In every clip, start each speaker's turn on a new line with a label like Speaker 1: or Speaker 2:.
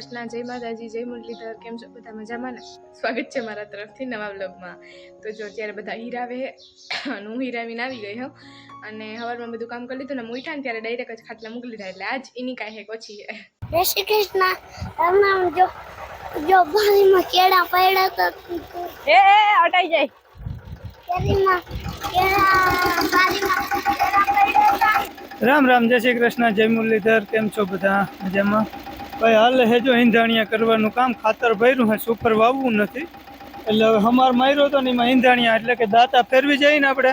Speaker 1: કૃષ્ણ જય માતાજી જય મુરલીધર કેમ છો? બધા મજામાં ને? સ્વાગત છે મારા તરફથી નવા બ્લોગમાં તો જો અત્યારે બધા હીરાવે અને હું હીરાવીને આવી ગઈ હોઉં અને હવારમાં બધું કામ કરી લીધું ને મૂઠા ને ત્યારે ડાયરેક્ટ જ ખાટલા મોકલી દીધા એટલે આજ એની કાંઈ હેક ઓછી છે.
Speaker 2: જય શ્રી કૃષ્ણ. જો જો બારીમાં કેળા પડ્યા તો
Speaker 3: એ એ હટાઈ જાય.
Speaker 2: કેરીમાં કેળા બારીમાં
Speaker 4: રામ રામ જય શ્રી કૃષ્ણ જય મુરલીધર કેમ છો બધા? મજામાં? ભાઈ, હાલ હેજો ઈંધાણિયા કરવાનું કામ, ખાતર ભર્યું હે, સુપર વાવવું નથી. એટલે હવે હમાર માર્યો હતો ને એમાં ઈંધાણિયા, એટલે કે દાંતા ફેરવી જઈને આપણે.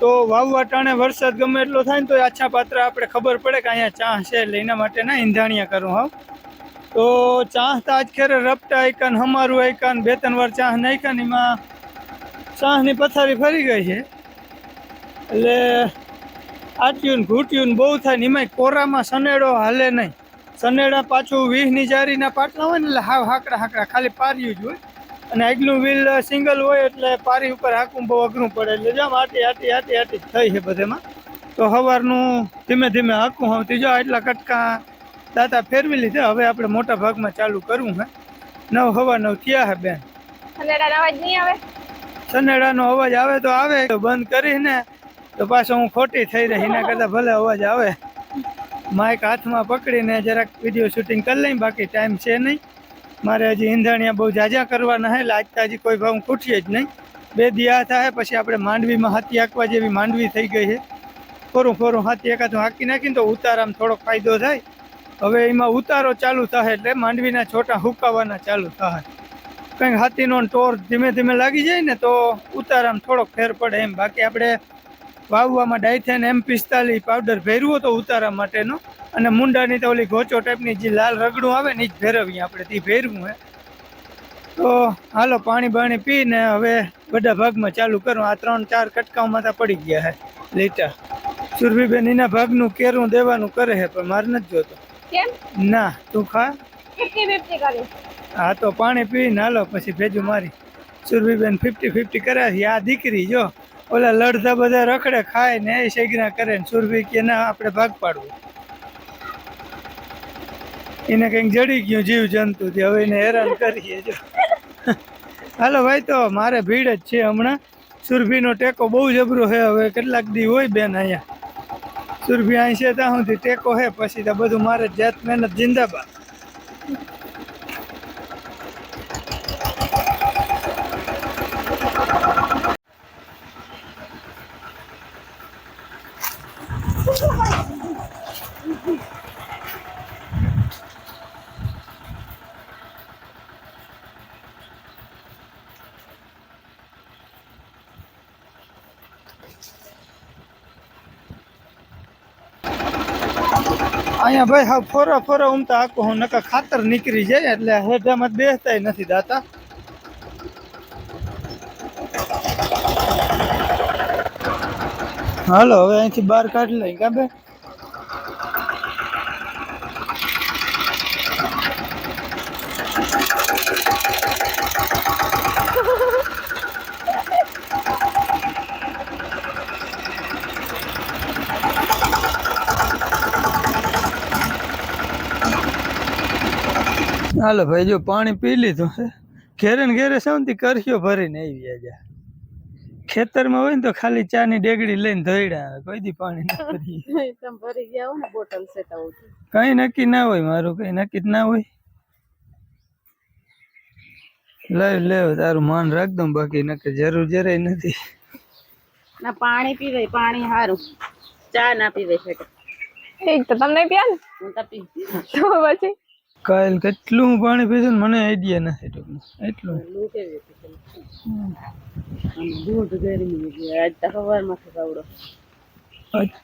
Speaker 4: તો વાવવા ટાણે વરસાદ ગમે એટલો થાય ને તો આછા પાત્ર આપણે ખબર પડે કે અહીંયા ચાહ છે, એટલે એના માટે ના ઈંધાણિયા કરું હા તો ચાહ તો આજ ખેરે રપટા આઈકાન હમારું આઈકાન બે ત્રણ વાર ચાહ નાખ્યા ને એમાં ચાહની પથારી ફરી ગઈ છે. એટલે આટ્યું ઘૂંટ્યું બહુ થાય ને એમાંય કોરામાં સનેડો હાલે નહીં. સનેડા પાછું વીસની જારીના પાટલા હોય ને એટલે હાવ હાકડા હાકડા ખાલી પાર્યું જ હોય. અને આગલું વ્હીલ સિંગલ હોય એટલે પારી ઉપર હાકવું બહુ અઘરું પડે એટલે જામ આટી આટી આટી આટી જ થઈ છે બધેમાં. તો સવારનું ધીમે ધીમે હાંકવું આવતી ત્રીજો એટલા કટકા દાતા ફેરવી લીધા. હવે આપણે મોટા ભાગમાં ચાલુ કરવું હે. નવ હવા નવ થયા હે બેન. સનેડાનો અવાજ આવે? તો આવે. તો બંધ કરીને તો પાછો હું ખોટી થઈ રહી. એના કરતાં ભલે અવાજ આવે. માઇક હાથમાં પકડીને જરાક વીડિયો શૂટિંગ કરી લઈ બાકી ટાઈમ છે નહીં. મારે હજી ઈંધણિયા બહુ જાજા કરવાના હે આજ તો હજી કોઈ ભાવ ખૂટીએ જ નહીં. બે દિયા થાય, પછી આપણે માંડવીમાં હાથી હાંકવા જેવી માંડવી થઈ ગઈ છે. ખોરું ખોરું હાથી એકાદું હાંકી નાખીને તો ઉતારામાં થોડો ફાયદો થાય. હવે એમાં ઉતારો ચાલુ થાય એટલે માંડવીના છોટા હુકાવાના ચાલુ થાય. કંઈક હાથીનો ટોર ધીમે ધીમે લાગી જાય ને તો ઉતારામાં થોડોક ફેર પડે એમ. બાકી આપણે વાવવામાં ડાયથેન એમ પિસ્તાલીસ પાવડર ભેરવો તો ઉતારા માટેનો. અને મુંડાની તો ઓલી ગોચો ટાઈપની જે લાલ રગડું આવે ને એ જ ભેરવીએ આપણે તે ભેરવું હે. તો હાલો પાણી બાણી પીને હવે બધા ભાગમાં ચાલુ કરું. આ ત્રણ ચાર કટકાઓમાં તો પડી ગયા હે લીટર સુરભીબેન એના ભાગનું કેરું દેવાનું કરે છે પણ મારે નથી જોતો. ના તું ખા.
Speaker 3: કરી?
Speaker 4: હા તો પાણી પીને હાલો પછી ભેજું મારી. સુરભીબેન ફિફ્ટી ફિફ્ટી કરાવી આ દીકરી જો ઓલા લડતા બધા રખડે, ખાય ને એ શેગના કરે ને સુરભી કે ના, આપણે ભાગ પાડવું. એને કંઈક જડી ગયું જીવ જંતુ થી હવે એને હેરાન કરીએ જો. હાલો ભાઈ, તો મારે ભીડ જ છે હમણાં. સુરભીનો ટેકો બહુ જબરો છે હવે કેટલાક દી હોય બેન અહીંયા. સુરભી અહીં છે ત્યાં સુધી ટેકો છે પછી તો બધું મારે જાત મહેનત, જિંદાબાદ. અહીંયા ભાઈ હા, ફોરા ફોરા ઉમતા આખું હું નકા ખાતર નીકળી જાય એટલે હેઠામાં બેસતાય નથી દાતા. હાલો, હવે અહીંથી બહાર કાઢી લઈ કાં બે હાલો ભાઈ જો પાણી પી લીધું છે. ઘેરે ને ઘેરે શાંતિ કરશો ભરીને આવી જાય ખેતરમાં હોય ને તો ખાલી ચા ની ડેગડી લઈને ધોઈડા કોઈ દી પાણી ના ભરીએ.
Speaker 3: તમે ભરી ગયા ને બોટલ સેટા
Speaker 4: કઈ નક્કી ના હોય મારું કઈ નક્કી જ ના હોય. લેવ લેવ તારું માન રાખ દઉં બાકી નક્કી જરૂર જરાય નથી.
Speaker 3: ના પાણી પીવે પાણી સારું ચા ના પીવે છે
Speaker 1: ઠીક તો તમને પીયા ને?
Speaker 3: હું તો પી.
Speaker 1: તો પછી?
Speaker 4: કાલ કેટલું પાણી પીધું ને મને આઈડિયા નથી ટૂંકમાં. એટલું.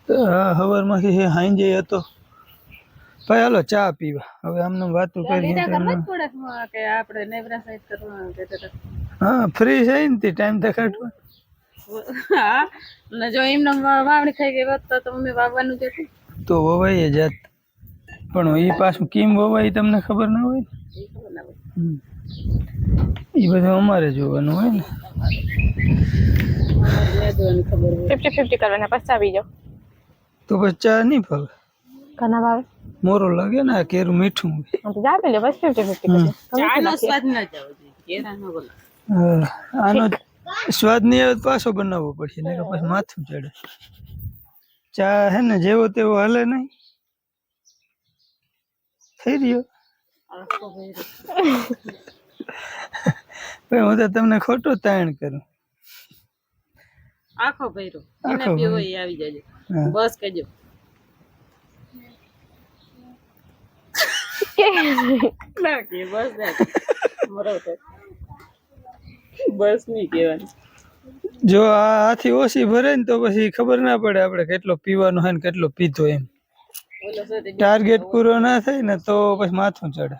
Speaker 3: તો
Speaker 4: હા સવારમાંથી હે હતો. ભાઈ હાલો ચા પીવા. હવે આમને વાતો કરીએ
Speaker 3: લીધા
Speaker 4: તો
Speaker 3: કરવા જ પડે કે આપણે નેવરા સાઈડ કરવા કે તો
Speaker 4: હા ફ્રી છે ને તે ટાઈમ તો કાઢવા.
Speaker 3: હા ને જો એમને વાવણી ખાઈ ગઈ વાત તો મમ્મી વાવવાનું છે
Speaker 4: તો વવાઈએ જાત. પણ એ પાછું કેમ વવાય એ તમને ખબર ના હોય
Speaker 3: એ
Speaker 4: બધું અમારે જોવાનું હોય ને.
Speaker 1: ફિફ્ટી ફિફ્ટી કરવાના પછી આવી જાઓ.
Speaker 4: તો ચા નહીં ફાવે
Speaker 1: ઘણા ભાવે?
Speaker 4: મોરો લાગે ને આ કેરું મીઠું. હોય.
Speaker 1: તો જા પેલે બસ ફિફ્ટી ફિફ્ટી
Speaker 4: હમ.
Speaker 3: સ્વાદ ના જાવ
Speaker 4: આનો સ્વાદ નહીં આવે પાછો બનાવવો પડશે ને પછી માથું ચડે. ચા હે ને જેવો તેવો હાલે નહીં. થઈ રહ્યો? હું તો તમને ખોટો તાણ કરું.
Speaker 3: આખો ભૈરો એને પીવો એ આવી જજો. બસ કહેજો ના કે બસ ના મરો બસ નહીં કહેવાનું.
Speaker 4: જો આ હાથી ઓછી ભરે ને તો પછી ખબર ના પડે આપણે કેટલો પીવાનો હોય ને કેટલો પીધો એમ. ટાર્ગેટ પૂરો ના થાય ને તો પછી માથું ચડે.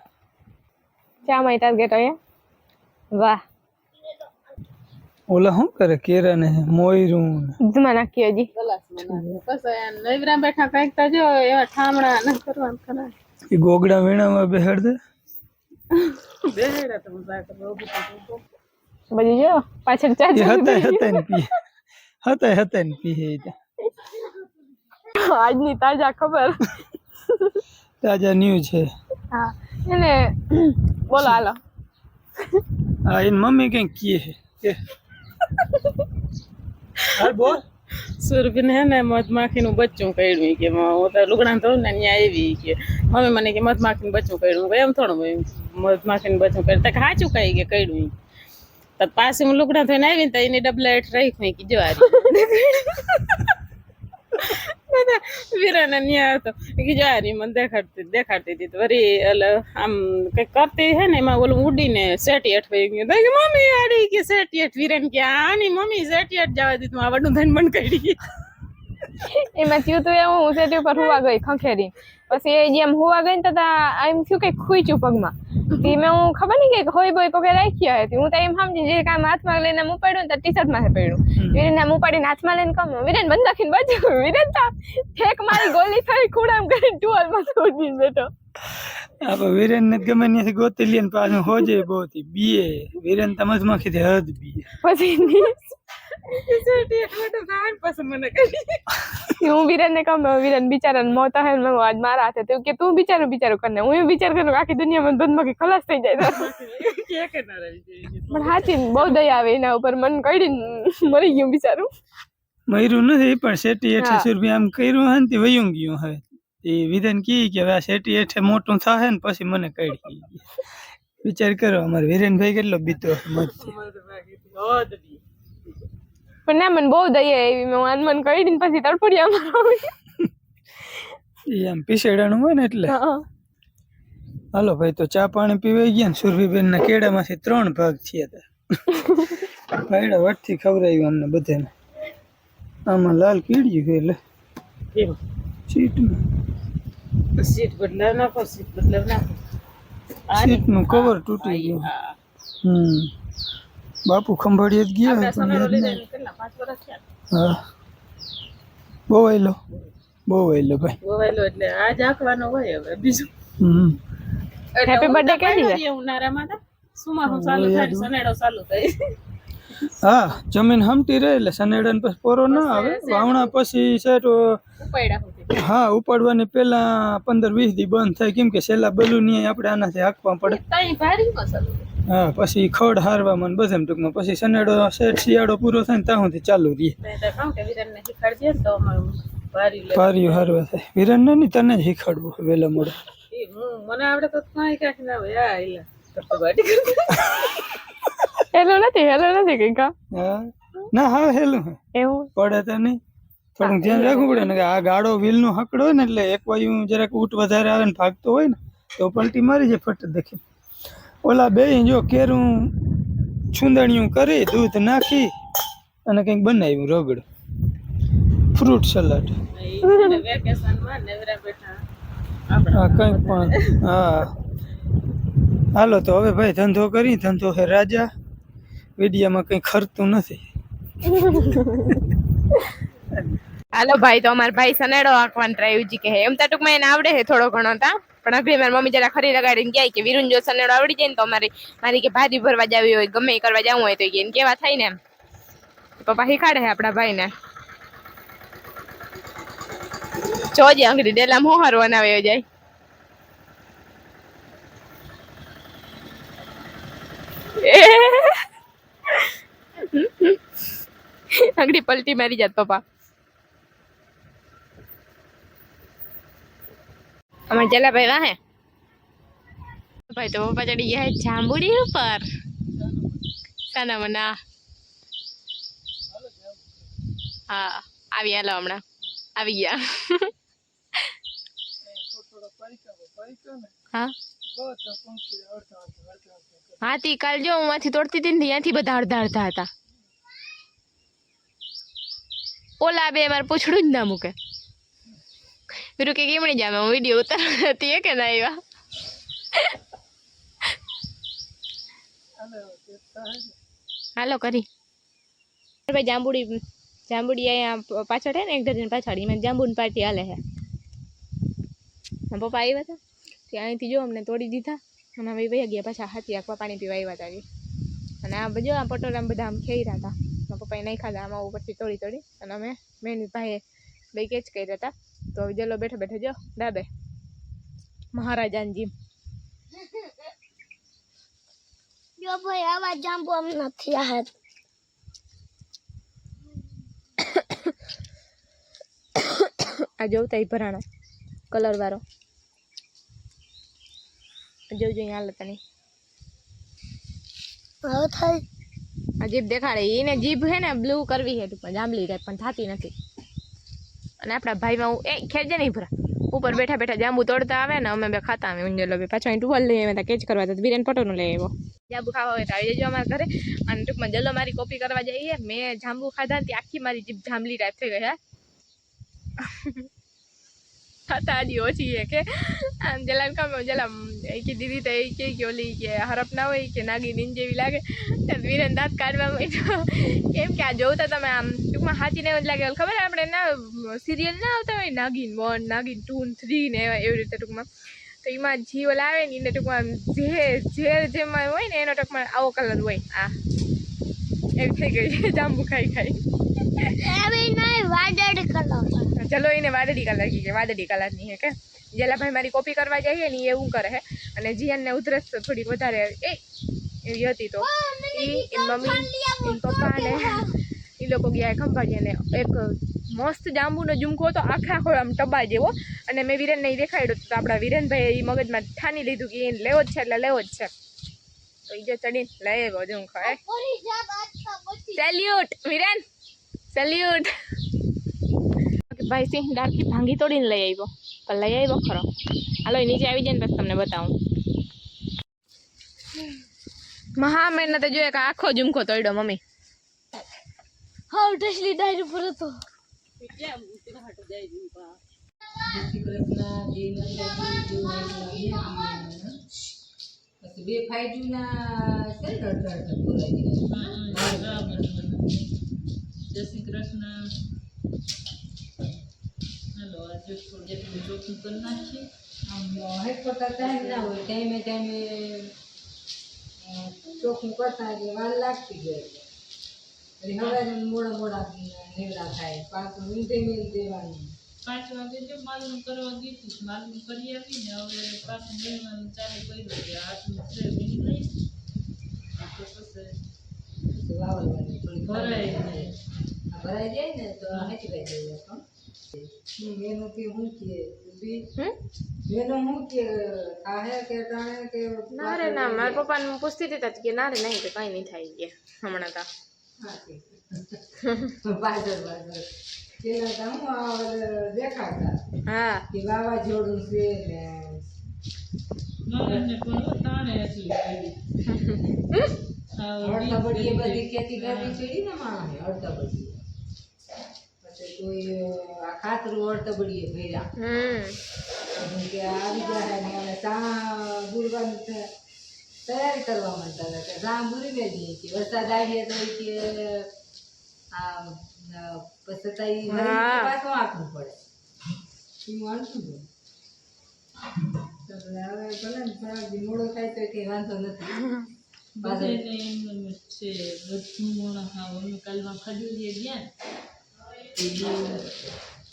Speaker 1: ચા માય ટાર્ગેટ હોય? વાહ.
Speaker 4: ઓલા શું કરે? કેરા ને મોયરું ને.
Speaker 1: નાખી હજી.
Speaker 3: બસ નવરા બેઠા કંઈક તો જો એવા ઠામણા ન કરવાનું ખરા.
Speaker 4: એ ગોગડા વીણામાં બેહેડ? દે
Speaker 3: બેહેડા તો મજા કરો.
Speaker 1: બધી જો પાછળ ચા
Speaker 4: એ હતા હતા ને પીએ. હતા હતા ને પીએ હે તો.
Speaker 1: આજની તાજા ખબર.
Speaker 4: તાજા ન્યૂ છે.
Speaker 1: હા. એને બોલો હાલો.
Speaker 4: હા એની મમ્મી કઈ કીએ છે. કે. હાલ બોલ.
Speaker 3: સુરભીને હે ને મધમાખીનું બચ્ચું કર્યું કે મ- હું તો લુગડા ધોઉં ને ત્યાં આવી કે. મમ્મી મને કે મધમાખીનું બચ્ચું કર્યું એમ થોડું મધમાખીનું બચ્ચું કર્યું તક સાચું કહી કે કર્યું. તો પાછી હું લુગડા ધોઈને આવી ને તો એની ડબલા હેઠ રાખ્યું કે જો આ વીરાને મને દેખાડતી દેખાડતી હતી વરી એટલે આમ કંઈક કરતી હે એમાં ઓલું ઉડીને સેટી હેઠ વહી ગયું કે, મમ્મી આડી કે સેટી હેઠ વીરાને કે આની મમ્મી સેટી હેઠ જવા દીધું આ થઈને બંધ કરી.
Speaker 1: એમાં થયું તું એવું સેટી ઉપર હુવા ગઈ ખંખેરી. પછી એ જેમ હોવા ગઈ ને તો એમ થયું કે ખૂચ્યું પગમાં. થી મેં હું ખબર નહીં કે હોય બોય કોકે રાખી હતી હું તો એમ સમજી જે કામ હાથમાં લઈને આમ પડ્યું તો ટી શર્ટમાં પડ્યું વિરેન આમ પાડીને હાથમાં લઈને કમ વિરેન બંધ રાખીને બચ્યું વિરેન તો ઠેક મારી ગોલી થઈ ખુડામ કરીને ટુવાલમાં છોડીને બેઠો.
Speaker 4: આપણે વીરેન ને ગમે ત્યાંથી ગોતી લઈએ પાછું હોજે બહુ બીએ વીરેન તમાજમાંથી કીધે હદ બીએ.
Speaker 1: પછી હું વીરેન ને કહું વીરેન બિચારા મોત હે મેં આજ મારા હાથે. તો કે તું બિચારું બિચારો કરીને હું વિચાર કરું આખી દુનિયામાં ધનમાંથી ખલાસ થઈ જાય.
Speaker 3: કે કે
Speaker 1: પણ સાચી બહુ દયા આવે એના ઉપર. મન કઈ મરી ગયું બિચારું.
Speaker 4: મર્યું નથી પણ શેટી હેઠે. સુરભી આમ કર્યું હે ને તે વયું ગયું હવે એ વિધન કી કે હવે આ શેટી હેઠે મોટું થાય ને પછી મને કઈ વિચાર કરો અમારે વીરેનભાઈ કેટલો બીતો મત.
Speaker 3: હોદ બી.
Speaker 1: પણ ના મને બહુ દયા આવી. મેં વાન મન કડીને પછી તડપડિયા મારો
Speaker 4: એ આમ પીસેડાનું હોય ને એટલે. હાલો ભાઈ તો ચા પાણી પીવાઈ ગયા ને સુરભીબેન ના કેળામાંથી ત્રણ ભાગ થયા હતા. ભાઈડા વટથી ખવડાવ્યું અમને બધાને. આમાં લાલ કીડ્યું છે એટલે. સીટમાં
Speaker 3: સીટ બદલાવ નાખો સીટ બદલાવ નાખો.
Speaker 4: સીટનું કવર તૂટી ગયું.
Speaker 3: હા.
Speaker 4: હમ. બાપુ ખંભાળીએ જ ગયા હા. બહુ વહેલો. બહુ વહેલો ભાઈ.
Speaker 3: એટલે આજ આંકવાનો હોય હવે બીજું.
Speaker 4: હમ.
Speaker 1: Happy birthday કેદી છે?
Speaker 3: ઉનાળામાં તો સુમારું ચાલુ થાય સનેડો ચાલુ થાય.
Speaker 4: હા જમીન હમતી રહે એટલે સનેડા પછી પોરો ના આવે. વાવણા પછી સેટ
Speaker 3: ઉપાડ્યા
Speaker 4: હા ઉપાડવાની પેલા પંદર વીસ દી બંધ થાય. કેમ કે છેલ્લા બલુની આપણે આનાથી હાંકવા પડે. હા પછી ખડ હારવામાં ને બધેમ ટૂંકમાં. પછી સનેડો શેઠ શિયાળો પૂરો થાય ને ત્યાં સુધી ચાલુ રહીએ ભાર્યું હારવા થાય. વિરન ને નહીં તને જ શીખવાડવું વહેલા મોડે.
Speaker 3: મને આવડે તો કાંઈ કાંઈ ના હોય.
Speaker 1: હેલો નથી હેલો નથી કઈ કામ
Speaker 4: હા? ના હા હેલું.
Speaker 1: એવું?
Speaker 4: પડે તો નહીં. થોડું ધ્યાન રાખવું પડે ને કે આ ગાડો વ્હીલ નો હકડો હોય ને એટલે એક વાયુ જરાક ઊંટ વધારે આવે ને ભાગતો હોય ને તો પલટી મારી જાય ફટ દેખી. ઓલા બે જો કેરું છુંદણિયું કરી, દૂધ નાખી અને કંઈક બનાવ્યું રગડ. Fruit salad. હા કંઈક પણ. હા. હાલો, તો હવે ભાઈ ધંધો કરી, ધંધો હે રાજા. વિડીયામાં કંઈ ખર્ચતું નથી.
Speaker 1: હાલો ભાઈ, તો અમારા ભાઈ સનેડો આંકવાનું ટ્રાય ઉજી કે એમ તો ટૂંકમાં એને આવડે છે થોડો ઘણો તા. પણ અભી મારી મમ્મી જરા ખરી લગાડીને ગયા કે વિરુણ જો સનેડો આવડી જાય ને તો અમારી મારી કે ભારી ભરવા જવી હોય, ગમે એ કરવા જવું હોય તો કે કેવા થાય ને એમ. પપ્પા શીખાડે છે આપણા ભાઈને. જોજે અંગડી ડેલામ હું હરવા આવે જાય. અંગડી પલટી મારી જાત પપ્પા. અમાર જલાભાઈ વાહે ભાઈ તો પપ્પા ચડી ગયા છે જાંબુડી ઉપર. સાના મના. હા આવી હાલો હમણાં. આવી ગયા. હા? હા? તી કાલ જો હું માંથી તોડતી હતી ને ત્યાંથી બધા અડધા અડધા હતા. ઓલા બે મારે પૂછડું જ ના મૂકે. બીરું કે કેમણી જામે હું વીડિયો ઉતારવા હતી કે ના આવ્યા હાલો કરી ભાઈ જાંબુડી જાંબુડી અહીંયા પાછળ છે ને એક ડઝન પાછળ એમાં જાંબુની પાર્ટી હાલે છે પપ્પા આવ્યા હતા ત્યાં અહીંથી જો અમને તોડી દીધા અને અમે વહી ગયા પાછા હાથી આખવા પાણી પીવા આવ્યા હતા અને આ બધું આ પટોળા બધા આમ ખેઈ રહ્યા હતા પપ્પાએ નહીં ખાધા આમાં ઉપરથી તોડી તોડી અને અમે મેન ભાઈએ બે કેચ કર્યા હતા તો હવે જલો બેઠો બેઠો જો ડાબે મહારાજાની જીમ
Speaker 2: જો ભાઈ આવા જાંબુ આમ નથી આ
Speaker 1: આ જોવતા એ ભરાણો કલર વાળો. જોજો અહીંયા હાલ તને.
Speaker 2: હવે થાય.
Speaker 1: આ જીભ દેખાડે. એને જીભ છે ને બ્લુ કરવી છે ટૂંકમાં જાંબલી ટાઈપ પણ થતી નથી. અને આપણા ભાઈમાં હું એ ખેંચે નહીં ભરા. ઉપર બેઠા બેઠા જાંબુ તોડતા આવે ને અમે બે ખાતા આવે ઊંઝેલો બે પાછો અહીં ટુવાલ લઈ આવ્યા કેચ કરવા તો વિરેન પટોનું લઈ આવ્યો. જાંબુ ખાવા હોય તો આવી જજો અમારા ઘરે. અને ટૂંકમાં જલ્લો મારી કોપી કરવા જઈએ. મેં જાંબુ ખાધા ને આખી મારી જીભ જાંબલી ટાઈપ થઈ ગઈ હે હજી ઓછી છે કે? આમ જલાન કામ જલા કે દીદી તો એ કે કે ઓલી કે હરપ ના હોય, કે નાગી નીન જેવી લાગે. વિરેન દાંત કાઢવા માંડ્યો કેમ કે આ જોતા તમે આમ ટૂંકમાં હાચીને એવું જ લાગે. ખબર આપણે ના સિરિયલ ના આવતા હોય નાગીન વન નાગીન ટુ ને થ્રી ને એવી રીતે ટૂંકમાં. તો એમાં જી ઓલા આવે ને એને ટૂંકમાં જે ઝેર જેમાં હોય ને એનો ટૂંકમાં આવો કલર હોય. આ. એવી થઈ ગઈ જાંબુ ખાઈ ખાઈ. ચલો એને વાદળી કલર કી વાદળી કલરની હે કે? જેલાભાઈ મારી કોપી કરવા જઈએ ને એવું કરે હે. અને જીયાનને ઉધરસ થોડીક વધારે એ એવી હતી તો. એ મમ્મી એમ પપ્પા ને એ લોકો ગયા ખંભાજી અને એક મસ્ત જાંબુનો ઝુમકો હતો આખા આખો આમ ટબા જેવો. અને મેં વિરેનને એ દેખાડ્યો તો આપણા વિરેનભાઈ એ મગજમાં ઠાની લીધું કે એને લેવો જ છે એટલે લેવો જ છે. તો એ જે ચડીને લઈ આવ્યો ઝુમકો હે. સેલ્યુટ વિરેન. સેલ્યુટ ભાઈ સિંહ ડાકી ભાંગી તોડીને લઈ આવ્યો પણ લઈ આવ્યો ખરો. હાલો એ નીચે આવી જાય ને પછી તમને બતાવું. મહા મહેનતે તો જોઈએ કે આખો ઝુમકો તોડ્યો મમ્મી.
Speaker 2: હા ટેસ્ટલી ડાયરી પર હતો.
Speaker 5: બે ફાઈવજીના છે ને
Speaker 3: જય શ્રી કૃષ્ણ. હાલો આજે થોડું ચોખ્ખું કરી નાખીએ.
Speaker 5: આમ હેડપોટા ટાઈમ ના હોય ટાઈમે ટાઈમે ચોખ્ખું કરતા એટલે વાર લાગતી જાય. એટલે હવે મોડા મોડા નીવડા થાય પાંચ મિનિટે મેલ દેવાનું.
Speaker 3: પાંચ વાગે જો માલનું કરવા ગીતું માલનું કરી આપીને હવે પાછું મેળવાનું ચાલુ કર્યું કે આટલું છે વીણી લઈ તો પછી
Speaker 5: ભરાય નહીં.
Speaker 3: ભરાઈ જાય
Speaker 5: આ ભરાઈ જાય ને તો હાચી ભાઈ જઈએ પણ મેનું કે હું કે બી
Speaker 1: હમ?
Speaker 5: મેનું હું કે કાહે કે ટાણે કે
Speaker 1: ના રે ના મારા પપ્પાને હું પૂછતી હતી તો કે ના રે નહીં કે કાંઈ નહીં થાય કે હમણાં તો.
Speaker 5: હાચી. બાજર બાજર પેલા તો હું. આ ઓલે દેખાડતા
Speaker 1: હા
Speaker 5: કે વાવાઝોડું છે ને
Speaker 3: નરેનને પણ તાણે એટલી કરી
Speaker 5: અડધા બધી એ બધી ખેતી કરવી ચડી ને માણસે અડધા બધી પછી કોઈ આ ખાતરું અડધા બધી ભર્યા કે આવી ને ગુરવાનું તૈયારી કરવા માંડતા હતા કે ચા ગુરી મેલી કે વરસાદ આવીએ તો કે આ પછી તઈ પાછું આપવું પડે. માણસું છે. હવે ભલે ને થોડાક મોડો થાય તો કઈ વાંધો નથી.
Speaker 3: જ બધું કાલમાં ખજૂરીએ ગયા એ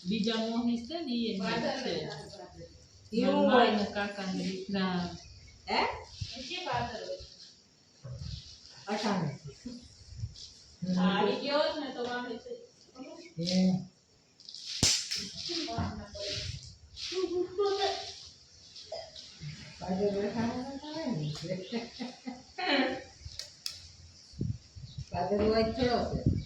Speaker 3: બીજા મોહની છે ને એ છે. મારા
Speaker 5: હોય.
Speaker 3: માના
Speaker 5: હે?
Speaker 3: આવી ગયો ને તો વાંધો છે.
Speaker 5: ને?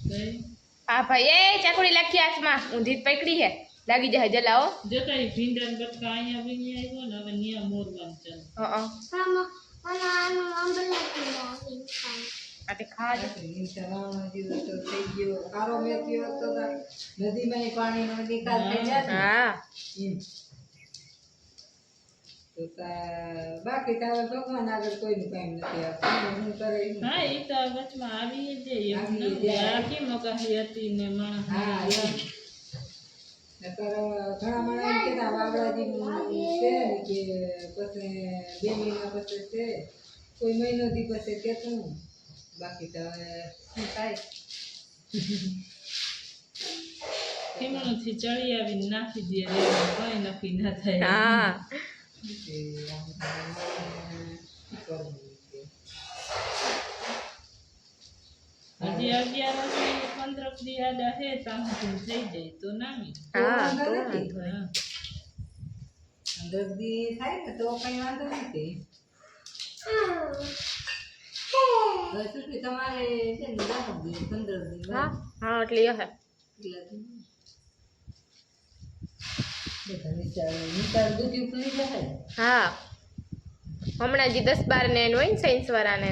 Speaker 5: છે.
Speaker 1: હા ભાઈ એ ચાકુડી લાખી હાથમાં. ઊંધી જ પકડી હે. લાગી જાય જલાઓ
Speaker 3: જો કઈ ભીંડા ને બટકા અહીંયા ભીંડી આવ્યો ને હવે નિયા મોર ચાલુ.
Speaker 1: હં
Speaker 2: આમાં મને આનું ખાય
Speaker 1: આ તે દે.
Speaker 5: રાવણ તો થઈ ગયો. કારો મેથ્યો તો નદીમાં પાણી નો નિકાલ થઈ જાય
Speaker 1: હા.
Speaker 5: તો બાકી તારે ભગવાન આગળ કોઈનું કઈ નથી આપતું. હું કરે
Speaker 3: હા એ તો વચમાં આવી જાય આખી અગાહી હતી ને માણસ
Speaker 5: હા. નકર ઘણા માણસ એમ કહેતા બાબરાજી છે કે પછી બે મહિના પછી છે. કોઈ મહિનો દી પછી કહેતું બાકી તો હવે શું થાય?
Speaker 3: ખીમણું થી ચડી આવીને નાખી દે કઈ નક્કી ના થાય.
Speaker 1: હા.
Speaker 3: હજી અગિયાર પંદર દી આડા હે થઈ જાય તો નામી
Speaker 1: હા તો
Speaker 5: વાંધો
Speaker 1: વાંધો
Speaker 5: નથી.
Speaker 1: નહીં.
Speaker 3: હા.
Speaker 5: પંદર દી થાય ને તો કઈ વાંધો નથી તમારે છે ને દસ દી પંદર દી
Speaker 1: હા હા એટલે હા હે
Speaker 5: એટલા દી. બધા નિચાર નિચાર બધું કરી જશે
Speaker 1: હા હમણાં જે દસ બાર ને એનું હોય ને સાયન્સ વાળાને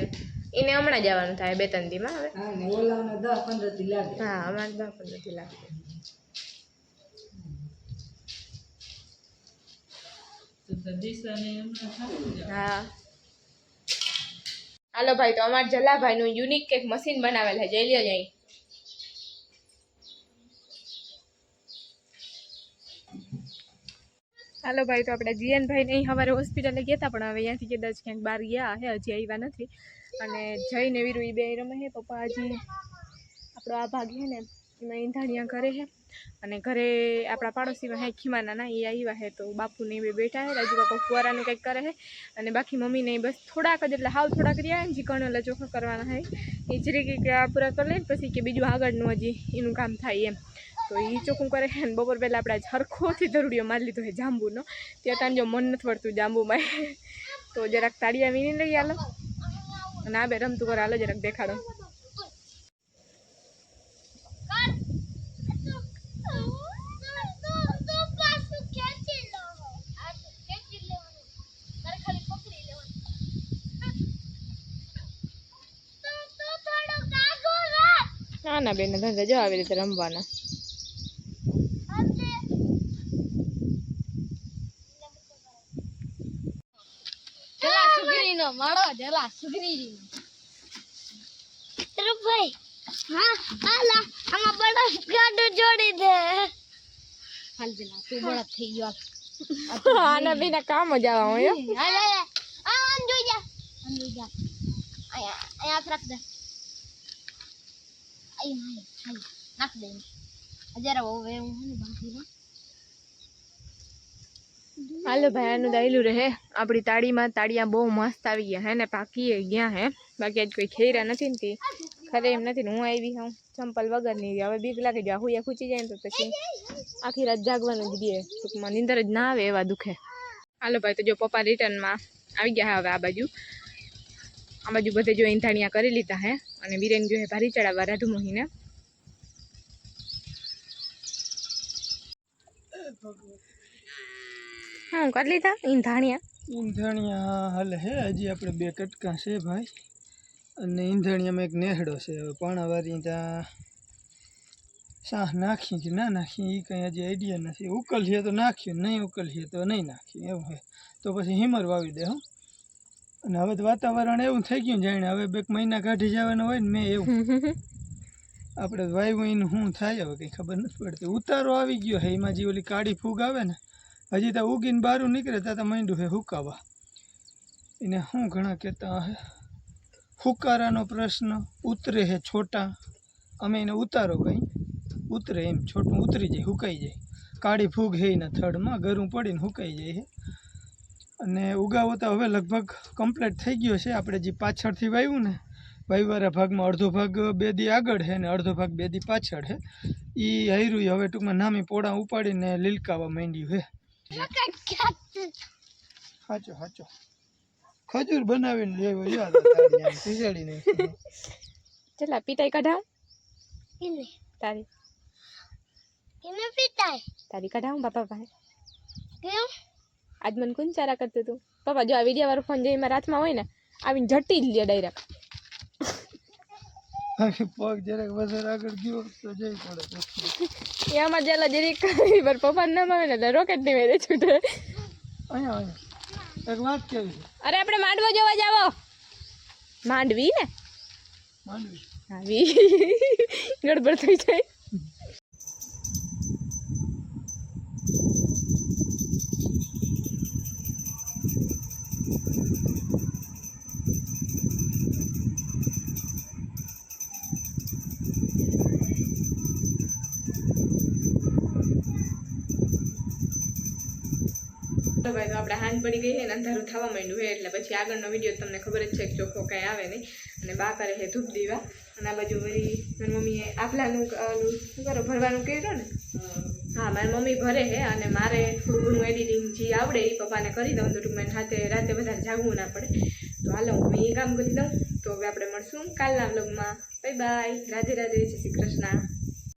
Speaker 1: એને હમણાં જવાનું થાય બે ત્રણ દીમાં હવે.
Speaker 5: હા અમારે દસ પંદરથી લાગે.
Speaker 1: હા. હાલો ભાઈ તો અમાર જલાભાઈ નું યુનિક કેક મશીન બનાવેલ છે. જઈ લ્યો જઈ. હાલો ભાઈ, તો આપણે જીએનભાઈ નહીં સવારે હોસ્પિટલે ગયા હતા, પણ હવે અહીંયાથી કદાચ ક્યાંક બહાર ગયા હે, હજી આવ્યા નથી. અને જઈને વીરુ એ બે રમે હે, પપ્પા હજી આપણો આ ભાગ છે ને, એમાં ઈંધાણિયા ઘરે છે અને ઘરે આપણા પાડોશીમાં હે ખીમાના એ આવ્યા હે, તો બાપુને બે બેઠા હે, રાજુ બાપા ફુવારાનું કંઈક કરે હે, અને બાકી મમ્મીને બસ થોડાક જ, એટલે હાવ થોડાક રહ્યા ને કણો કણેલા ચોખ્ખા કરવાના હે, એ જરી કંઈક પૂરા કરી લે પછી કે બીજું આગળનું હજી એનું કામ થાય એમ. તો એ ચોખ્ખું કરે છે ને બપોર પહેલાં આપણે હરખોથી ધરૂડીઓ મારી લીધો છે જાંબુનો. ત્યાં તાન જો મન નથી વળતું જાંબુમાં તો જરાક તાળીયા વીણી લઈ આલો અને આ બે રમતું કરે આલો જરાક દેખાડો. ના ના બેન ધંધા જો આવી રીતે રમવાના.
Speaker 2: જલા સુગરીનો માળો જલા સુગરીનો અરે ભાઈ હા આલા ગાડું જોડી દે. હાલ જલા તું બળદ થઈ ગયો
Speaker 1: આના બેના કામ જ આવા હોય
Speaker 2: આમ જોઈ જા. આમ જોઈ જા. આયા આયા રાખ દે હાય હાય નાખ દે હજાર હવે હું હે ને બાંધીને
Speaker 1: હાલો ભાઈ દાયલું રહે. આપણી તાળીમાં તાળીયા બહુ મસ્ત આવી ગયા હે ને, પાકી ગયા હે. બાકી આજ કોઈ ખેરા નથી ને તે. ખરે એમ નથી હું આવી હું ચંપલ વગરની હવે બીક લાગે જો હુયા ખૂચી જાય ને તો પછી આખી રાત જાગવાનું જ દે ટૂંકમાં નીંદર જ ના આવે એવા દુખે. હાલો ભાઈ, તો જો પપ્પા રિટર્નમાં આવી ગયા હવે આ બાજુ. આ બાજુ બધે જો ઈંધાણિયા કરી લીધા હે, અને બીરેન ગયો ભારી ચડાવવા રાધુ મોહીને. હા કરી લીધા ઈંધાણિયા
Speaker 4: ઈંધાણિયા હાલે હે, હજી આપણે બે કટકા છે ભાઈ, અને ઈંધાણિયામાં એક નેહડો છે, હવે પાણાવાળી ત્યાં શાહ નાખી કે ના નાખી એ કંઈ હજી આઈડિયા નથી. ઉકલીએ તો નાખ્યું, નહીં ઉકલીએ તો નહીં નાખ્યું, એવું હોય તો પછી હિમર વાવી દે, હો. અને હવે તો વાતાવરણ એવું થઈ ગયું જાણે. હવે બે મહિના કાઢી જવાના હોય ને મેં એવું. આપણે વાયુ એનું શું થાય હવે કંઈ ખબર નથી પડતી. ઉતારો આવી ગયો હે એમાં જે ઓલી કાળી ફૂગ આવે ને હજી તો ઉગીને બહાર નીકળે ત્યાં તો માંડ્યું હે હુકાવા. એને શું ઘણા કહેતા હે? હુકારાનો પ્રશ્ન ઉતરે હે છોટા. અમે એને ઉતારો કંઈ. ઉતરે એમ છોટું ઉતરી જાય હુકાઈ જાય. કાળી ફૂગ હે એના થડમાં ગરું પડીને હુકાઈ જાય હે. અને ઉગાવો તો હવે લગભગ કમ્પ્લીટ થઈ ગયો છે. આપણે જે પાછળથી વાવ્યું ને ભાઈવારા ભાગમાં અડધો ભાગ બે દી આગળ છે ને અડધો ભાગ બે દી પાછળ છે. એ હૈરું હવે ટૂંકમાં નામી પોળા ઉપાડીને લીલકાવા માંડ્યું છે. સાચો સાચો ખજૂર બનાવીને લેવો યાદ ખીચડીને
Speaker 1: ચલા પીટાઈ કઢાવ. તારી. તારી કઢાવું બાપા ભાઈ
Speaker 2: કેમ?
Speaker 1: આજ મને કોણ ચારા કરતું હતું? પપ્પા જો આ વીડિયો વાળો ફોન જે મારા હાથમાં હોય ને આવીને ઝટી જ લે ડાયરેક્ટ
Speaker 4: પગ જરાક વધારે આગળ ગયો તો જઈ પડે. પછી.
Speaker 1: એમાં જેલા જરીક કરી પર પપ્પા ના આવે ને એટલે રોકેટની મેરે છૂટે
Speaker 4: અહીંયા અહીંયા. એક વાત કેવી
Speaker 1: અરે આપણે માંડવો જોવા જાવો માંડવી ને?
Speaker 4: માંડવી.
Speaker 1: આવી. ગડબડ થઈ જાય. આપણે હાન પડી ગઈ છે ને અંધારું થવા માંડ્યું છે એટલે પછી આગળનો વીડિયો તમને ખબર જ છે કે ચોખ્ખો કાંઈ આવે નહીં. અને બા કરે છે ધૂપ દીવા. અને આ બાજુ વળી મારી મમ્મીએ આપલાનું શું કરો ભરવાનું કર્યું ને? હા. મારી મમ્મી ભરે છે અને મારે થોડું ઘણું એડિટિંગ જે આવડે એ પપ્પાને કરી દઉં તો ટૂંકમાં રાતે રાતે વધારે જાગવું ના પડે. તો હાલો હું એ કામ કરી દઉં. તો હવે આપણે મળશું કાલના વ્લોગમાં બાય બાય રાધે રાધે જય શ્રી કૃષ્ણ.